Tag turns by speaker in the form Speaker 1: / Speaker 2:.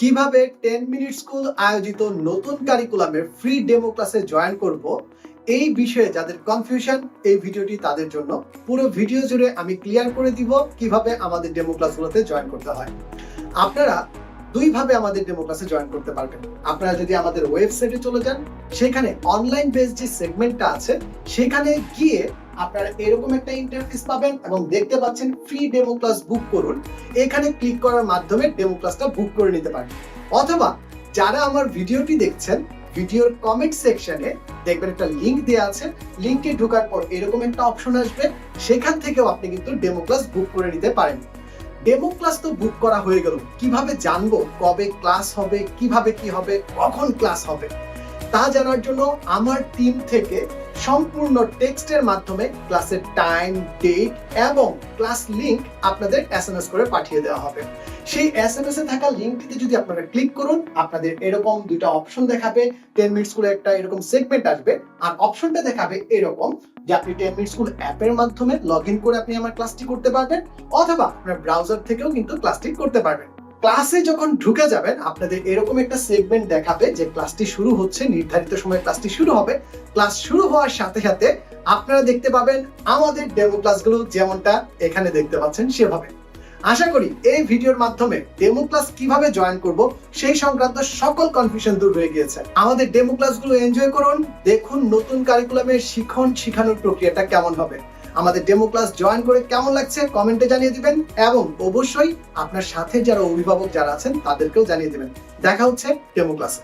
Speaker 1: কীভাবে ten minute school আয়োজিত নতুন কারিকুলামের ফ্রি ডেমো ক্লাসে জয়েন করব, এই বিষয়ে যাদের কনফিউশন এই ভিডিওটি তাদের জন্য পুরো ভিডিও জুড়ে আমি ক্লিয়ার করে দিব কীভাবে আমাদের ডেমো ক্লাসগুলোতে জয়েন করতে হয়। আপনারা দুইভাবে আমাদের ডেমো ক্লাসে জয়েন করতে পারবেন। আপনারা যদি আমাদের ওয়েবসাইটে চলে যান, সেখানে অনলাইন বেস যে সেগমেন্টটা আছে, সেখানে গিয়ে আপনারা এরকম একটা ইন্টারফেস পাবেন এবং দেখতে পাচ্ছেন ফ্রি ডেমো ক্লাস বুক করুন। এখানে ক্লিক করার মাধ্যমে ডেমো ক্লাসটা বুক করে নিতে পারেন। অথবা যারা আমার ভিডিওটি দেখছেন, ভিডিওর কমেন্ট সেকশনে দেখবেন একটা লিংক দেওয়া আছে। লিংকে ঢোকার পর এরকম একটা অপশন আসবে। সেখান থেকেও আপনি কিন্তু ডেমো ক্লাস বুক করে নিতে পারেন। ডেমো ক্লাস তো বুক করা হয়ে গেল। কীভাবে জানব? কবে ক্লাস হবে? কীভাবে কি হবে? কখন ক্লাস হবে? তা জানার জন্য আমার টিম থেকে সম্পূর্ণ টেক্সটের মাধ্যমে ক্লাসের টাইম, ডেট এবং ক্লাস লিংক আপনাদের এসএমএস করে পাঠিয়ে দেওয়া হবে। সেই এস এম এস এ থাকা লিংকটিতে যদি আপনারা ক্লিক করুন, আপনাদের এরকম দুটো অপশন দেখাবে। টেন মিনিট স্কুলে একটা এরকম সেগমেন্ট আসবে। আর অপশনটা দেখাবে এরকম যে আপনি টেন মিনিট স্কুল অ্যাপের মাধ্যমে লগ ইন করে আপনি আমার ক্লাসটি করতে পারবেন, অথবা আপনার ব্রাউজার থেকেও কিন্তু ক্লাসটি করতে পারবেন। ক্লাসে যখন ঢুকে যাবেন, আপনাদের এরকম একটা সেগমেন্ট দেখাবে যে ক্লাসটি শুরু হচ্ছে, নির্ধারিত সময়ে ক্লাসটি শুরু হবে। ক্লাস শুরু হওয়ার সাথে সাথে আপনারা দেখতে পাবেন আমাদের ডেমো ক্লাসগুলো যেমনটা এখানে দেখতে পাচ্ছেন সেভাবে। আশা করি এই ভিডিওর মাধ্যমে ডেমো ক্লাস কীভাবে জয়েন করব, সেই সংক্রান্ত সকল কনফিউশন দূর হয়ে গিয়েছে। আমাদের ডেমো ক্লাসগুলো এনজয় করুন, দেখুন নতুন কারিকুলামের শিখন শিখানোর প্রক্রিয়াটা কেমন হবে। আমাদের ডেমো ক্লাস জয়েন করে কেমন লাগছে কমেন্টে জানিয়ে দিবেন এবং অবশ্যই আপনার সাথে যারা অভিভাবক যারা আছেন তাদেরকেও জানিয়ে দিবেন। দেখা হচ্ছে ডেমো ক্লাসে